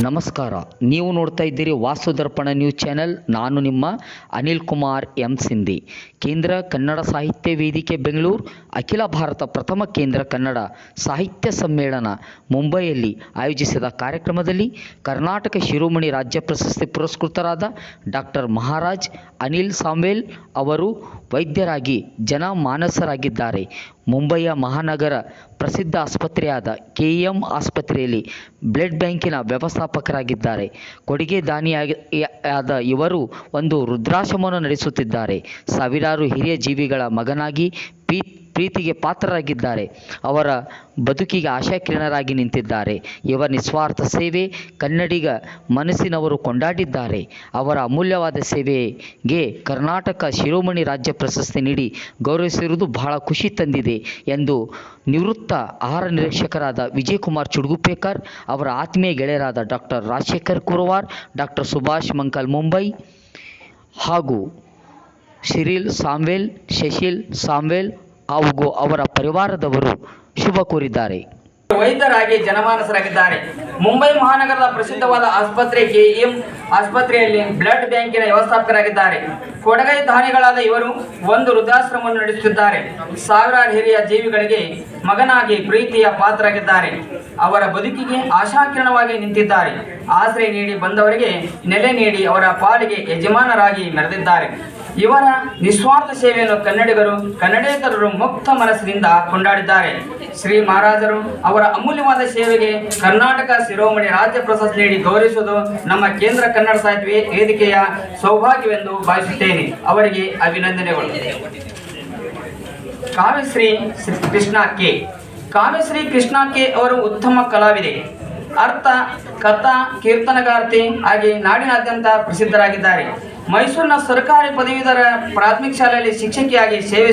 ನಮಸ್ಕಾರ. ನೀವು ನೋಡ್ತಾ ಇದ್ದೀರಿ ವಾಸ್ತು ದರ್ಪಣ ನ್ಯೂಸ್ ಚಾನೆಲ್. ನಾನು ನಿಮ್ಮ ಅನಿಲ್ ಕುಮಾರ್ ಎಂ ಸಿಂಧಿ. ಕೇಂದ್ರ ಕನ್ನಡ ಸಾಹಿತ್ಯ ವೇದಿಕೆ ಬೆಂಗಳೂರು, ಅಖಿಲ ಭಾರತ ಪ್ರಥಮ ಕೇಂದ್ರ ಕನ್ನಡ ಸಾಹಿತ್ಯ ಸಮ್ಮೇಳನ ಮುಂಬೈಯಲ್ಲಿ ಆಯೋಜಿಸಿದ ಕಾರ್ಯಕ್ರಮದಲ್ಲಿ ಕರ್ನಾಟಕ ಶಿರೋಮಣಿ ರಾಜ್ಯ ಪ್ರಶಸ್ತಿ ಪುರಸ್ಕೃತರಾದ ಡಾಕ್ಟರ್ ಮಹಾರಾಜ್, ಅನಿಲ್ ಸಾಮ್ವೇಲ್ ಅವರು ವೈದ್ಯರಾಗಿ ಜನಮಾನಸರಾಗಿದ್ದಾರೆ. ಮುಂಬೈಯ ಮಹಾನಗರ ಪ್ರಸಿದ್ಧ ಆಸ್ಪತ್ರೆಯಾದ ಕೆ ಎಂ ಆಸ್ಪತ್ರೆಯಲ್ಲಿ ಬ್ಲಡ್ ಬ್ಯಾಂಕಿನ ವ್ಯವಸ್ಥಾಪಕರಾಗಿದ್ದಾರೆ ಕೊಡುಗೆ ದಾನಿಯಾದ ಇವರು ಒಂದು ವೃದ್ಧಾಶ್ರಮವನ್ನು ನಡೆಸುತ್ತಿದ್ದಾರೆ. ಸಾವಿರಾರು ಹಿರಿಯ ಜೀವಿಗಳ ಮಗನಾಗಿ ಪೀ ಪ್ರೀತಿಗೆ ಪಾತ್ರರಾಗಿದ್ದಾರೆ. ಅವರ ಬದುಕಿಗೆ ಆಶಾಕಿರಣರಾಗಿ ನಿಂತಿದ್ದಾರೆ. ಇವರ ನಿಸ್ವಾರ್ಥ ಸೇವೆ ಕನ್ನಡಿಗ ಮನಸ್ಸಿನವರು ಕೊಂಡಾಡಿದ್ದಾರೆ. ಅವರ ಅಮೂಲ್ಯವಾದ ಸೇವೆಗೆ ಕರ್ನಾಟಕ ಶಿರೋಮಣಿ ರಾಜ್ಯ ಪ್ರಶಸ್ತಿ ನೀಡಿ ಗೌರವಿಸಿರುವುದು ಬಹಳ ಖುಷಿ ತಂದಿದೆ ಎಂದು ನಿವೃತ್ತ ಆಹಾರ ನಿರೀಕ್ಷಕರಾದ ವಿಜಯಕುಮಾರ್ ಚುಡುಗುಪೇಕರ್ ಅವರ ಆತ್ಮೀಯ ಗೆಳೆಯರಾದ ಡಾಕ್ಟರ್ ರಾಜಶೇಖರ್ ಕುರವಾರ್, ಡಾಕ್ಟರ್ ಸುಭಾಷ್ ಮಂಕಲ್ ಮುಂಬೈ ಹಾಗೂ ಶಿರಿಲ್ ಸಾಮ್ವೇಲ್, ಶಶಿಲ್ ಸಾಮ್ವೇಲ್ ಹಾಗೂ ಅವರ ಪರಿವಾರದವರು ಶುಭ ಕೋರಿದ್ದಾರೆ. ವೈದ್ಯರಾಗಿ ಜನಮಾನಸರಾಗಿದ್ದಾರೆ. ಮುಂಬೈ ಮಹಾನಗರದ ಪ್ರಸಿದ್ಧವಾದ ಆಸ್ಪತ್ರೆ ಕೆಎಂ ಆಸ್ಪತ್ರೆಯಲ್ಲಿ ಬ್ಲಡ್ ಬ್ಯಾಂಕಿನ ವ್ಯವಸ್ಥಾಪಕರಾಗಿದ್ದಾರೆ. ಕೊಡಗೈ ದಾನಿಗಳಾದ ಇವರು ಒಂದು ವೃದ್ಧಾಶ್ರಮವನ್ನು ನಡೆಸುತ್ತಿದ್ದಾರೆ. ಸಾವಿರಾರು ಹಿರಿಯ ಜೀವಿಗಳಿಗೆ ಮಗನಾಗಿ ಪ್ರೀತಿಯ ಪಾತ್ರರಾಗಿದ್ದಾರೆ. ಅವರ ಬದುಕಿಗೆ ಆಶಾಕಿರಣವಾಗಿ ನಿಂತಿದ್ದಾರೆ. ಆಶ್ರಯ ನೀಡಿ ಬಂದವರಿಗೆ ನೆಲೆ ನೀಡಿ ಅವರ ಪಾಲಿಗೆ ಯಜಮಾನರಾಗಿ ಮೆರೆದಿದ್ದಾರೆ. ಇವರ ನಿಸ್ವಾರ್ಥ ಸೇವೆಯನ್ನು ಕನ್ನಡಿಗರು, ಕನ್ನಡೇತರರು ಮುಕ್ತ ಮನಸ್ಸಿನಿಂದ ಕೊಂಡಾಡಿದ್ದಾರೆ. ಶ್ರೀ ಮಹಾರಾಜರು ಅವರ ಅಮೂಲ್ಯವಾದ ಸೇವೆಗೆ ಕರ್ನಾಟಕ ಶಿರೋಮಣಿ ರಾಜ್ಯ ಪ್ರಶಸ್ತಿ ನೀಡಿ ಗೌರವಿಸುವುದು ನಮ್ಮ ಕೇಂದ್ರ ಕನ್ನಡ ಸಾಹಿತ್ಯ ವೇದಿಕೆಯ ಸೌಭಾಗ್ಯವೆಂದು ಭಾವಿಸುತ್ತೇನೆ. ಅವರಿಗೆ ಅಭಿನಂದನೆಗಳು. ಕಾವ್ಯಶ್ರೀ ಶ್ರೀ ಕೃಷ್ಣ ಕೆ. ಕಾವ್ಯಶ್ರೀ ಕೃಷ್ಣ ಕೆ ಅವರು ಉತ್ತಮ ಕಲಾವಿದೆ. ಅರ್ಥ, ಕಥಾ, ಕೀರ್ತನಗಾರ್ತಿ ಹಾಗೆ ನಾಡಿನಾದ್ಯಂತ ಪ್ರಸಿದ್ಧರಾಗಿದ್ದಾರೆ. ಮೈಸೂರಿನ ಸರ್ಕಾರಿ ಪದವೀಧರ ಪ್ರಾಥಮಿಕ ಶಾಲೆಯಲ್ಲಿ ಶಿಕ್ಷಕಿಯಾಗಿ ಸೇವೆ